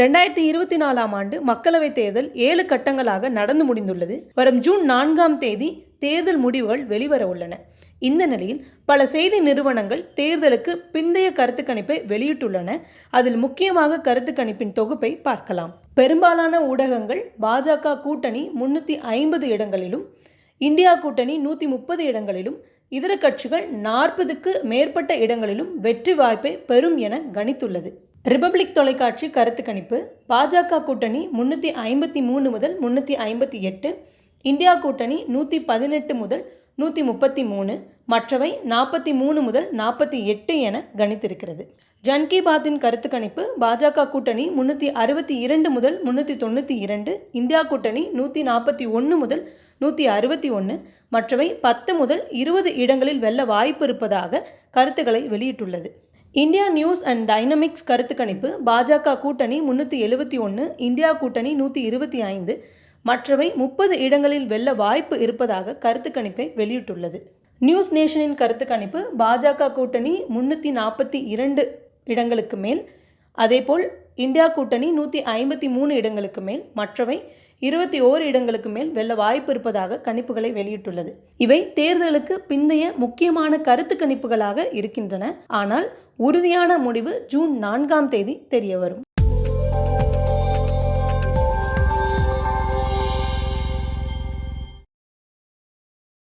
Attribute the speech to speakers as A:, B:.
A: ரெண்டாயிரத்தி இருபத்தி நாலாம் ஆண்டு மக்களவைத் தேர்தல் ஏழு கட்டங்களாக நடந்து முடிந்துள்ளது. வரும் ஜூன் நான்காம் தேதி தேர்தல் முடிவுகள் வெளிவர உள்ளன. இந்த நிலையில் பல செய்தி நிறுவனங்கள் தேர்தலுக்கு பிந்தைய கருத்து கணிப்பை வெளியிட்டுள்ளன. அதில் முக்கியமாக கருத்து கணிப்பின் தொகுப்பை பார்க்கலாம். பெரும்பாலான ஊடகங்கள் பாஜக கூட்டணி முன்னூற்றி ஐம்பது இடங்களிலும் இந்தியா கூட்டணி நூற்றி முப்பது இடங்களிலும் இதர கட்சிகள் நாற்பதுக்கு மேற்பட்ட இடங்களிலும் வெற்றி வாய்ப்பை பெறும் என கணித்துள்ளது. ரிபப்ளிக் தொலைக்காட்சி கருத்து கணிப்பு. பாஜக கூட்டணி முன்னூற்றி ஐம்பத்தி மூணு முதல் முன்னூற்றி ஐம்பத்தி எட்டு இந்தியா கூட்டணி நூற்றி பதினெட்டு முதல் நூற்றி முப்பத்தி மூணு மற்றவை நாற்பத்தி மூணு முதல் நாற்பத்தி எட்டு என கணித்திருக்கிறது. ஜன் கி பாத்தின் கருத்து கணிப்பு பாஜக கூட்டணி முன்னூற்றி அறுபத்தி இரண்டு முதல் முன்னூற்றி தொண்ணூற்றி இரண்டு இந்தியா கூட்டணி நூற்றி நாற்பத்தி ஒன்று முதல் நூற்றி அறுபத்தி ஒன்று மற்றவை பத்து முதல் இருபது இடங்களில் வெல்ல வாய்ப்பு இருப்பதாக கருத்துக்களை வெளியிட்டுள்ளது. இந்தியா நியூஸ் அண்ட் டைனமிக்ஸ் கருத்து கணிப்பு பாஜக கூட்டணி முன்னூற்றி எழுபத்தி ஒன்று இந்தியா கூட்டணி நூற்றி இருபத்தி ஐந்து மற்றவை முப்பது இடங்களில் வெல்ல வாய்ப்பு இருப்பதாக கருத்து கணிப்பை வெளியிட்டுள்ளது. நியூஸ் நேஷனின் கருத்து கணிப்பு பாஜக கூட்டணி முன்னூற்றி நாற்பத்தி இரண்டு இடங்களுக்கு மேல் அதேபோல் இந்தியா கூட்டணி நூற்றி ஐம்பத்தி மூணு இடங்களுக்கு மேல் மற்றவை இருபத்தி ஓரு இடங்களுக்கு மேல் வெல்ல வாய்ப்பு இருப்பதாக கணிப்புகளை வெளியிட்டுள்ளது. இவை தேர்தலுக்கு பிந்தைய முக்கியமான கருத்து கணிப்புகளாக இருக்கின்றன. ஆனால் உறுதியான முடிவு ஜூன் நான்காம் தேதி தெரிய வரும்